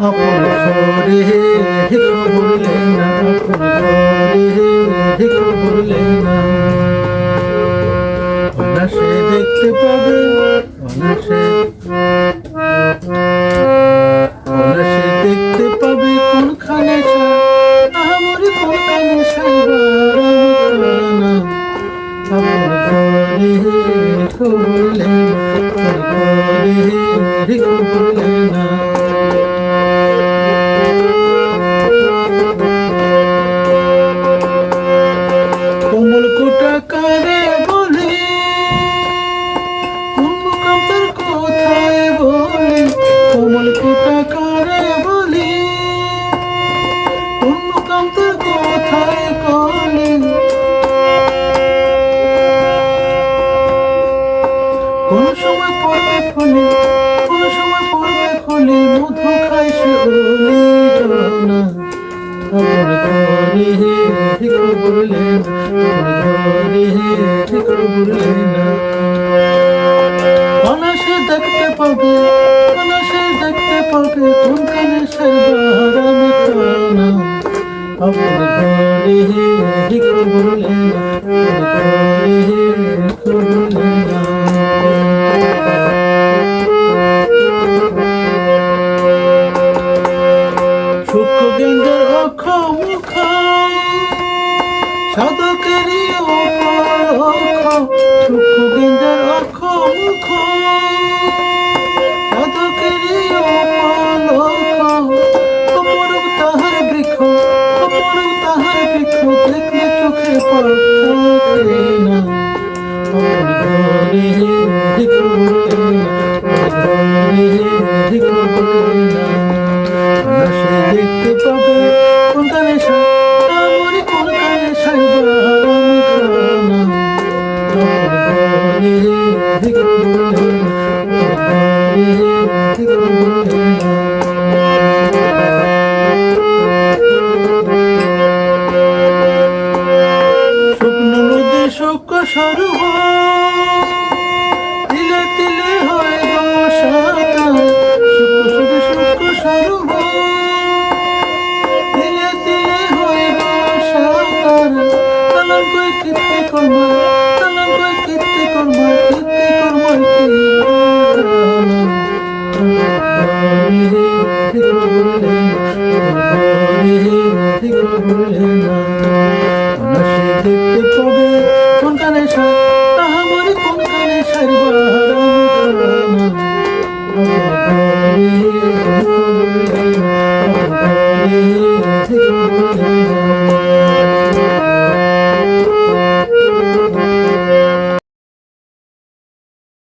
আপন ঘরে খবর লেই না আপন ঘরে খবর লেই না অনাসে দেখতে পাবে অনাসে অনাসে দেখতে পাবে কোনখানে আমার কোনখানে সাইবার আমি আপন ঘরে খবর লেই না আপন ঘরে খবর লেই না পড়বে ফলে কোন সময় পড়বে ফলে মধু খায় সে দেখতে পাবে দেখতে পাবে কোন কানে আমার ঘরে খবর লেন আমার সূক্ষ্ম গেঞ্জের অক্ষ মুখ। সরব তিলে তিলে হয় গো সাতা সুখ সুখ সুখ সরব তিলে তিলে হয় গো তালাম কই কীর্তি কর্ম কানে সারবার আমি